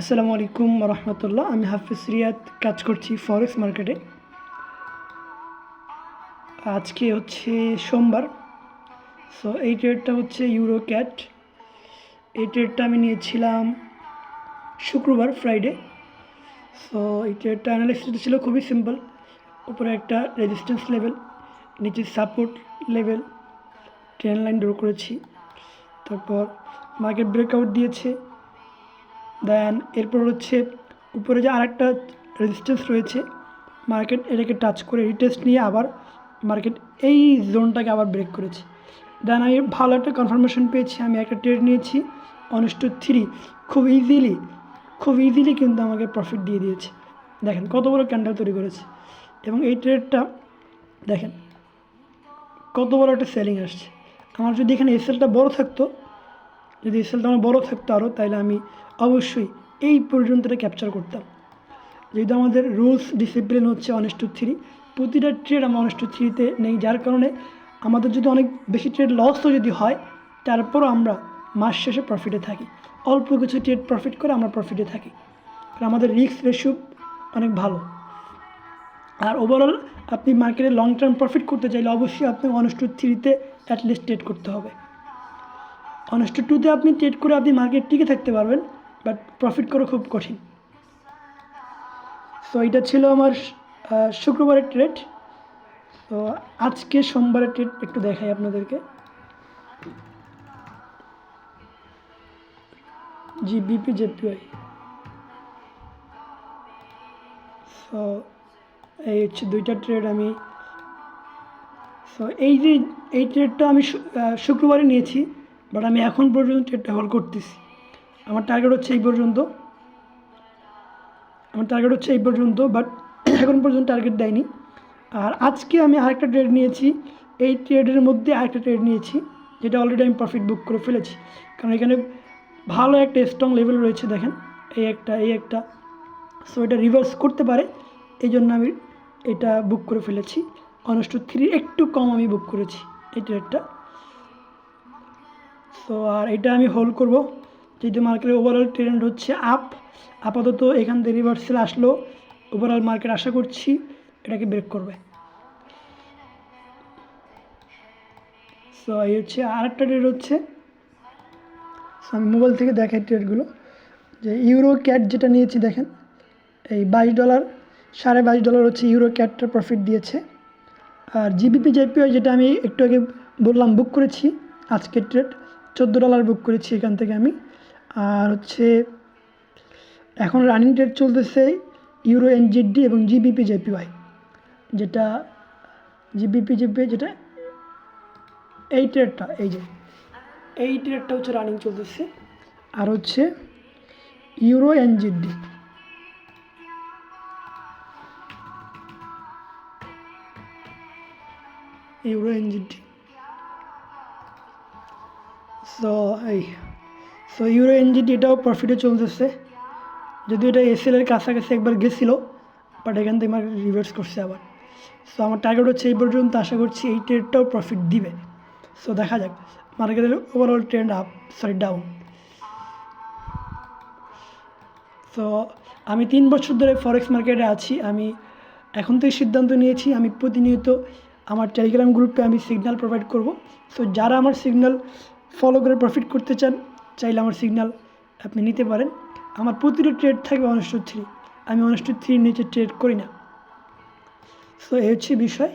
আসসালামু আলাইকুম রহমতুল্লাহ। আমি হাফিজ রিয়াদ, কাজ করছি ফরেক্স মার্কেটে আজকে হচ্ছে সোমবার। সো এই ট্রেডটা হচ্ছে ইউরো ক্যাট এই ট্রেডটা আমি নিয়েছিলাম শুক্রবার ফ্রাইডে সো এই ট্রেডটা অ্যানালিসিসটা ছিল খুবই সিম্পল উপরে একটা রেজিস্ট্যান্স লেভেল নিচে support level trend line draw করেছি। তারপর মার্কেট ব্রেকআউট দিয়েছে। দেন এরপর হচ্ছে উপরে যে আরেকটা রেজিস্ট্যান্স রয়েছে মার্কেট এটাকে টাচ করে রিটেস্ট নিয়ে আবার মার্কেট এই জোনটাকে আবার ব্রেক করেছে। দেন আমি ভালো একটা কনফার্মেশন পেয়েছি, আমি একটা ট্রেড নিয়েছি টু থ্রি খুব ইজিলি খুব ইজিলি কিন্তু আমাকে প্রফিট দিয়ে দিয়েছে। দেখেন কত বড় ক্যান্ডেল তৈরি করেছে। এবং এই ট্রেডটা দেখেন কত বড় একটা সেলিং আসছে। আমার যদি এখানে এসএলটা বড় থাকতো যদি এসএলটা আমার বড় থাকতো আরও, তাহলে আমি অবশ্যই এই পর্যন্তটা ক্যাপচার করতাম। যেহেতু আমাদের রুলস ডিসিপ্লিন হচ্ছে অনেস্ট টু থ্রি প্রতিটা ট্রেড আমরা অনেস্ট টু থ্রিতে নেই, যার কারণে আমাদের যদি অনেক বেশি ট্রেড লসও যদি হয়, তারপরও আমরা মাস শেষে প্রফিটে থাকি। অল্প কিছু ট্রেড প্রফিট করে আমরা প্রফিটে থাকি। কারণ আমাদের রিস্ক রেশিও অনেক ভালো। আর ওভারঅল আপনি মার্কেটে লং টার্ম প্রফিট করতে চাইলে অবশ্যই আপনি অনেস্ট টু থ্রিতে অ্যাটলিস্ট ট্রেড করতে হবে। অনেস্ট টুতে আপনি ট্রেড করে আপনি মার্কেট টিকে থাকতে পারবেন বাট প্রফিট করা খুব কঠিন। সো এটা ছিল আমার শুক্রবারের ট্রেড তো, আজকে সোমবারের ট্রেড একটু দেখাই আপনাদেরকে। জি বিপি জেপিআই সো এই হচ্ছে দুইটা ট্রেড আমি সো এই যে, এই ট্রেডটা আমি শুক্রবারে নিয়েছি। বাট আমি এখন পর্যন্ত ট্রেডটা হোল্ড করতেছি। আমার টার্গেট হচ্ছে এই পর্যন্ত। আমার টার্গেট হচ্ছে এই পর্যন্ত বাট এখন পর্যন্ত টার্গেট দেয়নি। আর আজকে আমি আরেকটা ট্রেড নিয়েছি। এই ট্রেডের মধ্যে আরেকটা ট্রেড নিয়েছি, যেটা অলরেডি আমি প্রফিট বুক করে ফেলেছি। কারণ এখানে ভালো একটা স্ট্রং লেভেল রয়েছে, দেখেন। এই একটা এই একটা। সো এটা রিভার্স করতে পারে। এই জন্য আমি এটা বুক করে ফেলেছি। অনস্ট থ্রি একটু কম আমি বুক করেছি। এই ট্রেডটা সো আর এটা আমি হোল্ড করব। যেহেতু মার্কেটের ওভারঅল ট্রেন্ড হচ্ছে আপ আপাতত এখান থেকে রিভার্সাল আসলো। ওভারঅল মার্কেট আশা করছি এটাকে ব্রেক করবে। সো এই হচ্ছে আরেকটা ট্রেড হচ্ছে। সো আমি মোবাইল থেকে দেখাই ট্রেডগুলো যে ইউরো ক্যাট যেটা নিয়েছি দেখেন, এই বাইশ ডলার সাড়ে বাইশ ডলার হচ্ছে ইউরো ক্যাটটা প্রফিট দিয়েছে। আর জিবিপি জেপিআই যেটা আমি একটু আগে বললাম বুক করেছি আজকের ট্রেড চোদ্দ ডলার বুক করেছি এখান থেকে আমি। আর হচ্ছে এখন রানিং ট্রেড চলতেছে ইউরো এনজিডি এবং জিবিপি জেপিওয়াই যেটা জিবিপি জেপিআই যেটা এই ট্রেডটা এই যে এই ট্রেডটা হচ্ছে রানিং চলতেছে। আর হচ্ছে euro NZD euro NZD so এই সো ইউরো এনজিডি এটাও প্রফিটে চলতেছে। যদিও এটা এসএলের কাছাকাছি একবার গেছিল বাট এখান থেকে আমার রিভার্স করছে আবার। সো আমার টার্গেট হচ্ছে এই পর্যন্ত, আশা করছি এই ট্রেডটাও প্রফিট দিবে। সো দেখা যাক মার্কেটের overall trend up sorry down so আমি তিন বছর ধরে ফরেক্স মার্কেটে আছি, আমি এখন থেকে সিদ্ধান্ত নিয়েছি, আমি প্রতিনিয়ত আমার টেলিগ্রাম গ্রুপে আমি সিগন্যাল প্রোভাইড করব। সো যারা আমার সিগন্যাল ফলো করে প্রফিট করতে চান, চাইলে আমার সিগনাল আপনি নিতে পারেন। আমার প্রতিটি ট্রেড থাকবে অনেস্ট থ্রি আমি অনেস্ট থ্রির নিচে ট্রেড করি না। সো এই হচ্ছে বিষয়।